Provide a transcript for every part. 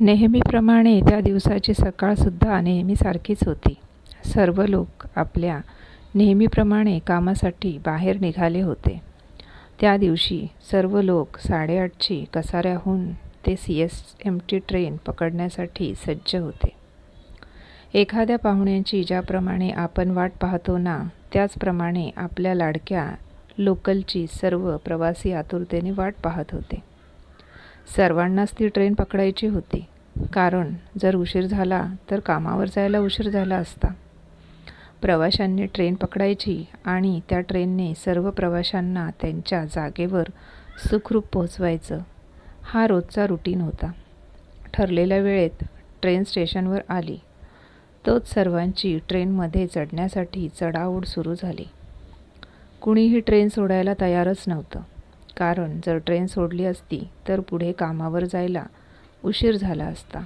नेहमीप्रमाणे त्या दिवसाची सकाळसुद्धा नेहमीसारखीच होती. सर्व लोक आपल्या नेहमीप्रमाणे कामासाठी बाहेर निघाले होते. त्या दिवशी सर्व लोक साडेआठची कसाऱ्याहून ते C S M T train पकडण्यासाठी सज्ज होते. एखाद्या पाहुण्याची ज्याप्रमाणे आपण वाट पाहतो ना, त्याचप्रमाणे आपल्या लाडक्या लोकलची सर्व प्रवासी आतुरतेने वाट पाहत होते. सर्वांनाच ती ट्रेन पकडायची होती. कारण जर उशीर झाला तर कामावर जायला उशीर झाला असता. प्रवाशांनी ट्रेन पकडायची आणि त्या ट्रेनने सर्व प्रवाशांना त्यांच्या जागेवर सुखरूप पोहोचवायचं, हा रोजचा रुटीन होता. ठरलेल्या वेळेत ट्रेन स्टेशनवर आली, तोच सर्वांची ट्रेनमध्ये चढण्यासाठी चढाओढ सुरू झाली. कुणीही ट्रेन सोडायला तयारच नव्हतं. कारण जर ट्रेन सोडली असती तर पुढे कामावर जायला उशीर झाला असता.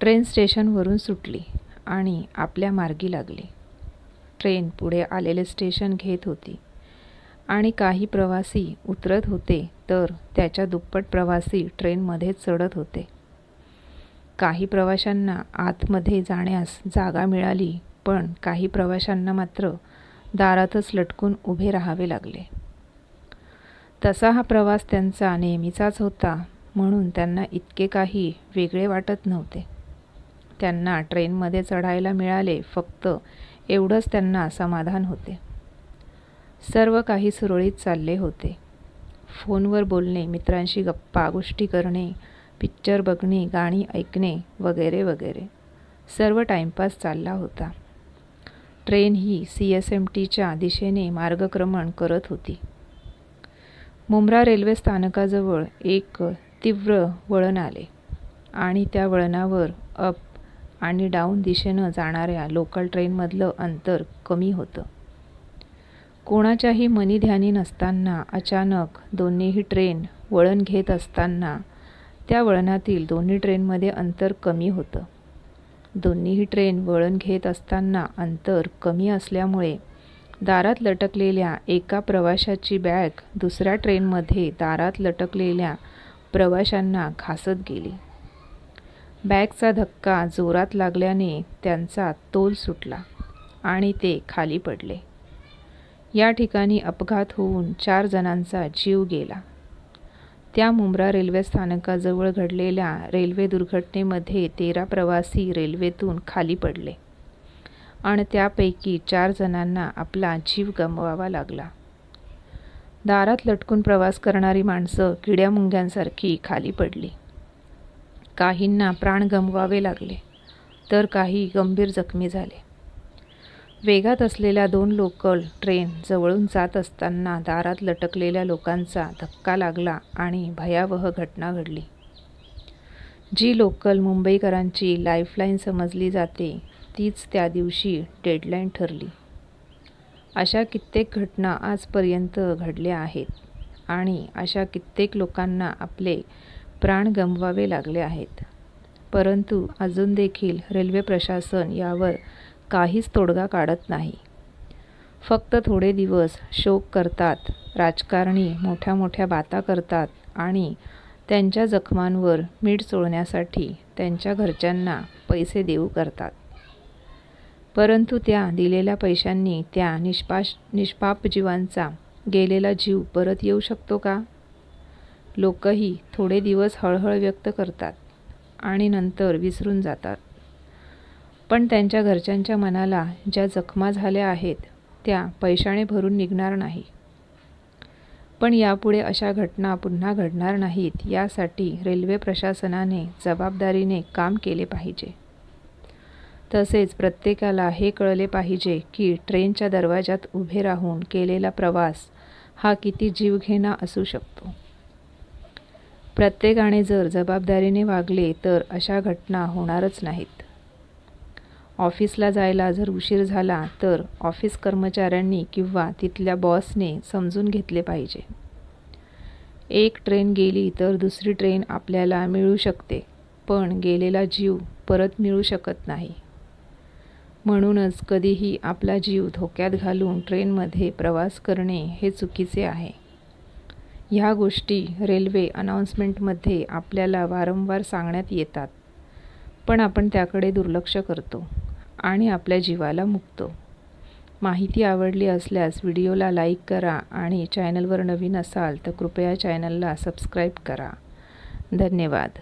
ट्रेन स्टेशनवरून सुटली आणि आपल्या मार्गी लागली. ट्रेन पुढे आलेले स्टेशन घेत होती आणि काही प्रवासी उतरत होते तर त्याच्या दुप्पट प्रवासी ट्रेनमध्ये चढत होते. काही प्रवाशांना आतमध्ये जाण्यास जागा मिळाली पण काही प्रवाशांना मात्र दारातच लटकून उभे राहावे लागले. तसा हा प्रवास त्यांचा नेहमीचाच होता म्हणून त्यांना इतके काही वेगळे वाटत नव्हते. त्यांना ट्रेनमध्ये चढायला मिळाले फक्त एवढंच त्यांना समाधान होते. सर्व काही सुरळीत चालले होते. फोनवर बोलणे, मित्रांशी गप्पा गोष्टी करणे, पिक्चर बघणे, गाणी ऐकणे वगैरे वगैरे सर्व टाईमपास चालला होता. ट्रेन ही सी एस एम टीच्या दिशेने मार्गक्रमण करत होती. मुंब्रा रेल्वे स्थानकाजवळ एक तीव्र वळण आले आणि त्या वळणावर अप आणि डाऊन दिशेनं जाणाऱ्या लोकल ट्रेनमधलं अंतर कमी होतं. कोणाच्याही मनीध्यानी नसताना अचानक दोन्हीही ट्रेन वळण घेत असताना त्या वळणातील दोन्ही ट्रेनमध्ये अंतर कमी होतं. दोन्हीही ट्रेन वळण घेत असताना अंतर कमी असल्यामुळे दारात लटकलेल्या एका प्रवाशाची बॅग दुसऱ्या ट्रेनमध्ये दारात लटकलेल्या प्रवाशांना घासत गेली. बॅगचा धक्का जोरात लागल्याने त्यांचा तोल सुटला आणि ते खाली पडले. या ठिकाणी अपघात होऊन चार जणांचा जीव गेला. त्या मुंब्रा रेल्वे स्थानकाजवळ घडलेल्या रेल्वे दुर्घटनेमध्ये तेरा प्रवासी रेल्वेतून खाली पडले आणि त्यापैकी चार जणांना आपला जीव गमवावा लागला. दारात लटकून प्रवास करणारी माणसं किड्यामुंग्यांसारखी खाली पडली. काहींना प्राण गमवावे लागले तर काही गंभीर जखमी झाले. वेगात असलेल्या दोन लोकल ट्रेन जवळून जात असताना दारात लटकलेल्या लोकांचा धक्का लागला आणि भयावह घटना घडली. जी लोकल मुंबईकरांची लाईफलाईन समजली जाते तीच त्या दिवशी डेडलाईन ठरली. अशा कित्येक घटना आजपर्यंत घडल्या आहेत आणि अशा कित्येक लोकांना आपले प्राण गमवावे लागले आहेत. परंतु अजून देखील रेल्वे प्रशासन यावर काहीच तोडगा काढत नाही. फक्त थोडे दिवस शोक करतात, राजकारणी मोठ्या मोठ्या बाता करतात आणि त्यांच्या जखमांवर मीठ चोळण्यासाठी त्यांच्या घरच्यांना पैसे देऊ करतात. परंतु त्या दिलेल्या पैशांनी त्या निष्पाश निष्पाप जीवांचा गेलेला जीव परत येऊ शकतो का? लोकही थोडे दिवस हळहळ व्यक्त करतात आणि नंतर विसरून जातात. पण त्यांच्या घरच्यांच्या मनाला ज्या जखमा झाल्या आहेत त्या पैशाने भरून निघणार नाही. पण यापुढे अशा घटना पुन्हा घडणार नाहीत यासाठी रेल्वे प्रशासनाने जबाबदारीने काम केले पाहिजे. तसेच प्रत्येकाला हे कळले पाहिजे की ट्रेनच्या दरवाजात उभे राहून केलेला प्रवास हा किती जीवघेणा असू शकतो. प्रत्येकाने जर जबाबदारीने वागले तर अशा घटना होणारच नाहीत. ऑफिसला जायला जर उशीर झाला तर ऑफिस कर्मचाऱ्यांनी किंवा तिथल्या बॉसने समजून घेतले पाहिजे. एक ट्रेन गेली तर दुसरी ट्रेन आपल्याला मिळू शकते पण गेलेला जीव परत मिळू शकत नाही. म्हणूनच कधीही आपला जीव धोक्यात घालून ट्रेनमध्ये प्रवास करणे हे चुकीचे आहे. ह्या गोष्टी रेल्वे अनाऊन्समेंटमध्ये आपल्याला वारंवार सांगण्यात येतात पण आपण त्याकडे दुर्लक्ष करतो आणि आपल्या जीवाला मुकतो. माहिती आवडली असल्यास व्हिडिओला लाईक करा आणि चॅनलवर नवीन असाल तर कृपया चॅनलला सबस्क्राईब करा. धन्यवाद.